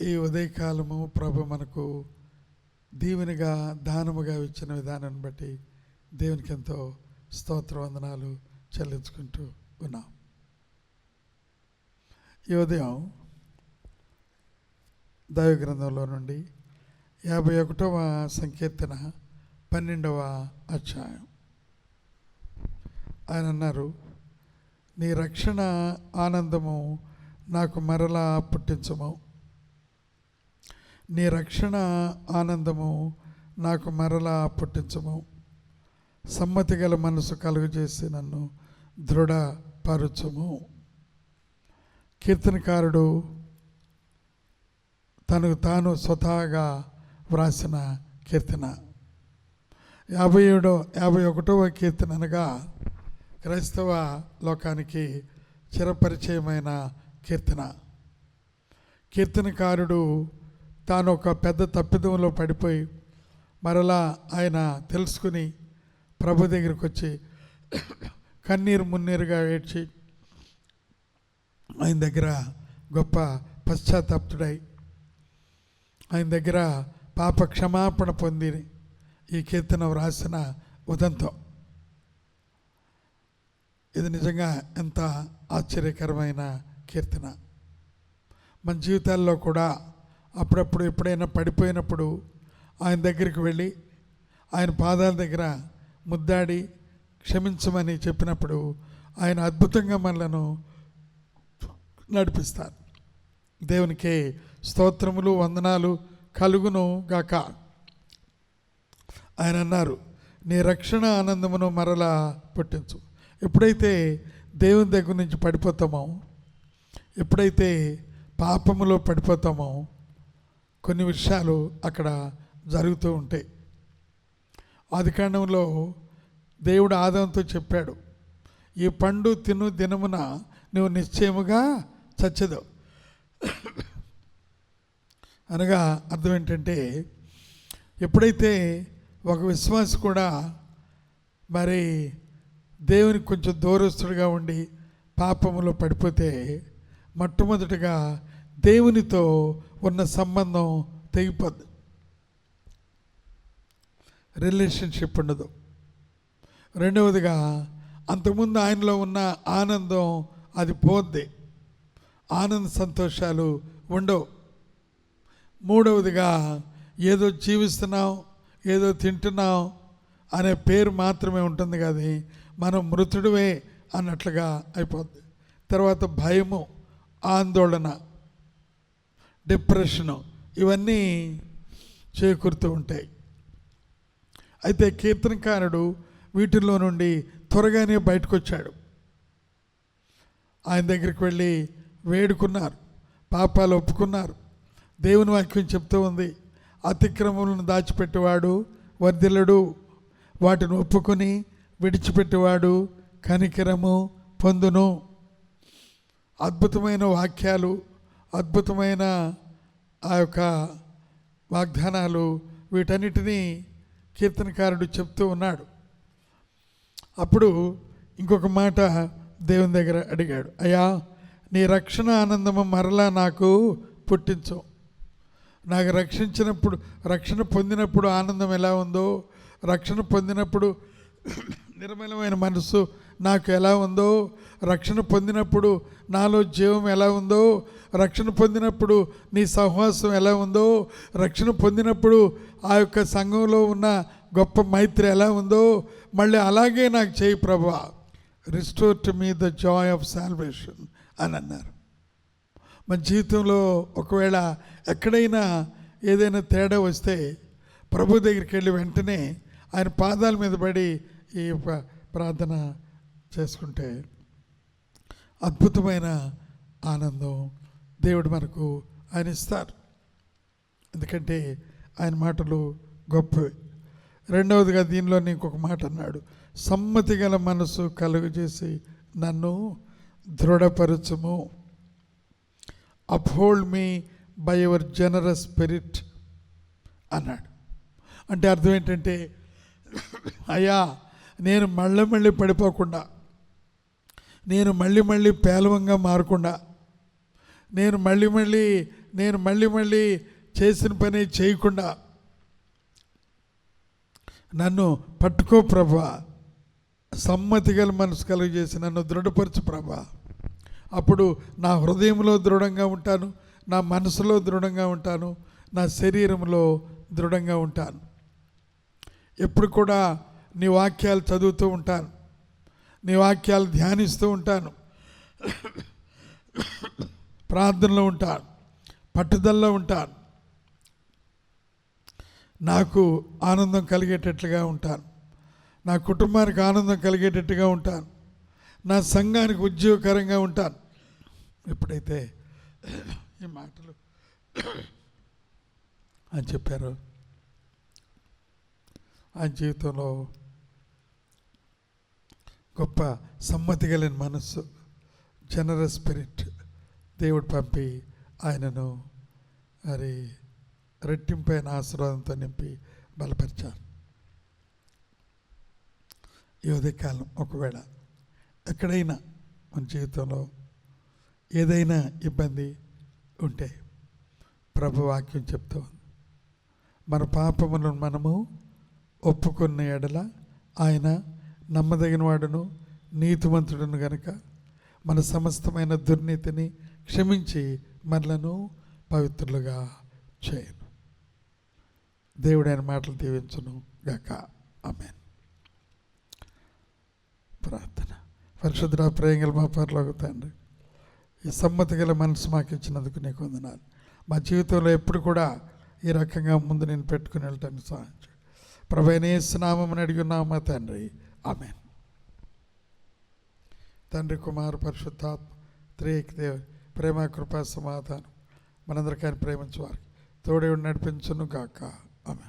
ఈ ఉదయకాలము ప్రభు మనకు దీవెనగా దానముగా ఇచ్చిన విధానాన్ని బట్టి దేవునికి ఎంతో స్తోత్ర వందనాలు చెల్లించుకుంటూ ఉన్నాం. ఈ ఉదయం దైవ గ్రంథంలో నుండి యాభై ఒకటవ సంకీర్తన పన్నెండవ అధ్యాయం. ఆయన అన్నారు నీ రక్షణ ఆనందము నాకు మరలా పుట్టించము. నీ రక్షణ ఆనందము నాకు మరలా పుట్టించము. సమ్మతి గల మనసు కలుగజేసి నన్ను దృఢపరచుము. కీర్తనకారుడు తనకు తాను స్వతహాగా వ్రాసిన కీర్తన. యాభై ఏడో యాభై ఒకటవ కీర్తన అనగా క్రైస్తవ లోకానికి చిరపరిచయమైన కీర్తన. కీర్తనకారుడు తాను ఒక పెద్ద తప్పిదంలో పడిపోయి మరలా ఆయన తెలుసుకుని ప్రభు దగ్గరికి వచ్చి కన్నీరు మున్నీరుగా ఏడ్చి ఆయన దగ్గర గొప్ప పశ్చాత్తాప్తుడై ఆయన దగ్గర పాప క్షమాపణ పొంది ఈ కీర్తన వ్రాసిన ఉదంతం. ఇది నిజంగా ఎంత ఆశ్చర్యకరమైన కీర్తన. మన జీవితాల్లో కూడా అప్పుడప్పుడు ఎప్పుడైనా పడిపోయినప్పుడు ఆయన దగ్గరికి వెళ్ళి ఆయన పాదాల దగ్గర ముద్దాడి క్షమించమని చెప్పినప్పుడు ఆయన అద్భుతంగా మనలను నడిపిస్తారు. దేవునికి స్తోత్రములు వందనాలు కలుగును గాక. ఆయన అన్నారు నీ రక్షణ ఆనందమును మరలా పుట్టించు. ఎప్పుడైతే దేవుని దగ్గర నుంచి పడిపోతామో ఎప్పుడైతే పాపములో పడిపోతామో కొన్ని విషయాలు అక్కడ జరుగుతూ ఉంటాయి. ఆదికాండంలో దేవుడు ఆదంతో చెప్పాడు ఈ పండు తిను దినమున నువ్వు నిశ్చయముగా చచ్చదు అనగా అర్థం ఏంటంటే ఎప్పుడైతే ఒక విశ్వాస కూడా మరి దేవునికి కొంచెం దూరస్తుడిగా ఉండి పాపములో పడిపోతే మొట్టమొదటిగా దేవునితో ఉన్న సంబంధం తెగిపోద్ది. రిలేషన్షిప్ ఉండదు. రెండవదిగా అంతకుముందు ఆయనలో ఉన్న ఆనందం అది పోద్ది. ఆనంద సంతోషాలు ఉండవు. మూడవదిగా ఏదో జీవిస్తున్నాం ఏదో తింటున్నాం అనే పేరు మాత్రమే ఉంటుంది కానీ మనం మృతుడివే అన్నట్లుగా అయిపోద్ది. తర్వాత భయము ఆందోళన. డిప్రెషను ఇవన్నీ చేకూరుతూ ఉంటాయి. అయితే కీర్తనకారుడు వీటిల్లో నుండి త్వరగానే బయటకు వచ్చాడు ఆయన దగ్గరికి వెళ్ళి వేడుకున్నారు పాపాలు ఒప్పుకున్నారు దేవుని వాక్యం చెప్తూ ఉంది. అతిక్రమములను దాచిపెట్టేవాడు వర్ధిల్లుడు వాటిని ఒప్పుకొని విడిచిపెట్టేవాడు కనికరము పొందును. అద్భుతమైన వాక్యాలు అద్భుతమైన ఆ యొక్క వాగ్దానాలు వీటన్నిటినీ కీర్తనకారుడు చెప్తూ ఉన్నాడు. అప్పుడు ఇంకొక మాట దేవుని దగ్గర అడిగాడు. అయ్యా నీ రక్షణ ఆనందము మరలా నాకు పుట్టించు. నాకు రక్షించినప్పుడు రక్షణ పొందినప్పుడు ఆనందం ఎలా ఉందో రక్షణ పొందినప్పుడు నిర్మలమైన మనసు నాకు ఎలా ఉందో రక్షణ పొందినప్పుడు నాలో జీవం ఎలా ఉందో రక్షణ పొందినప్పుడు నీ సహవాసం ఎలా ఉందో రక్షణ పొందినప్పుడు ఆ యొక్క సంఘంలో ఉన్న గొప్ప మైత్రి ఎలా ఉందో మళ్ళీ అలాగే నాకు చేయి ప్రభా. Restore to me the joy of salvation అని అన్నారు. మన జీవితంలో ఒకవేళ ఎక్కడైనా ఏదైనా తేడా వస్తే ప్రభు దగ్గరికి వెళ్ళి వెంటనే ఆయన పాదాల మీద పడి ఈ ప్రార్థన చేసుకుంటే అద్భుతమైన ఆనందం దేవుడు మనకు ఆయన ఇస్తారు. ఎందుకంటే ఆయన మాటలు గొప్పవి. రెండవదిగా దీనిలో ఇంకొక మాట అన్నాడు. సమ్మతి గల మనసు కలుగజేసి నన్ను దృఢపరచుము. Uphold me by your generous spirit అన్నాడు. అంటే అర్థం ఏంటంటే అయ్యా నేను మళ్ళీ మళ్ళీ పడిపోకుండా నేను మళ్ళీ మళ్ళీ పేలవంగా మారకుండా నేను మళ్ళీ మళ్ళీ నేను మళ్ళీ మళ్ళీ చేసిన పని చేయకుండా నన్ను పట్టుకో ప్రభా. సమ్మతి గల మనసు కలుగజేసి నన్ను దృఢపరచు ప్రభా. అప్పుడు నా హృదయంలో దృఢంగా ఉంటాను నా మనసులో దృఢంగా ఉంటాను నా శరీరంలో దృఢంగా ఉంటాను. ఎప్పుడు కూడా నీ వాక్యాలు చదువుతూ ఉంటాను. నీ వాక్యాలు ధ్యానిస్తూ ఉంటాను. ప్రార్థనలో ఉంటాను. పట్టుదలలో ఉంటాను. నాకు ఆనందం కలిగేటట్లుగా ఉంటాను. నా కుటుంబానికి ఆనందం కలిగేటట్టుగా ఉంటాను. నా సంఘానికి ఉద్యోగకరంగా ఉంటాను. ఎప్పుడైతే ఈ మాటలు అని చెప్పారు ఆయన జీవితంలో గొప్ప సమ్మతి కలిగిన మనస్సు జనరస్ స్పిరిట్ దేవుడు పంపి ఆయనను మరి రెట్టింపైన ఆశీర్వాదంతో నింపి బలపరిచారు. ఈ ఉదయకాలం ఒకవేళ ఎక్కడైనా మన జీవితంలో ఏదైనా ఇబ్బంది ఉంటే ప్రభు వాక్యం చెప్తూ మన పాపములను మనము ఒప్పుకున్న ఎడల ఆయన నమ్మదగిన వాడును నీతిమంతుడును గనుక మన సమస్తమైన దుర్నీతిని క్షమించి మనలను పవిత్రులుగా చేయను. దేవుడైన మాటలు దీవించును గాక. ఆమెన్. ప్రార్థన. పరిశుద్ధ ప్రేంగల మా పరలోకి తండ్రి ఈ సమ్మతి గల మనసు మాకు ఇచ్చినందుకు నీకు వందనాలు. మా జీవితంలో ఎప్పుడు కూడా ఈ రకంగా ముందు నేను పెట్టుకుని వెళ్ళటానికి సహాయం చేయి ప్రభైన తండ్రి. ఆమె తండ్రి కుమార్ పరిశుద్ధాత్మ త్రేక్ దేవ ప్రేమ కృపా సమాధానం మనందరికీ ఆయన ప్రేమించు వారికి తోడే నడిపించును గాక. ఆమె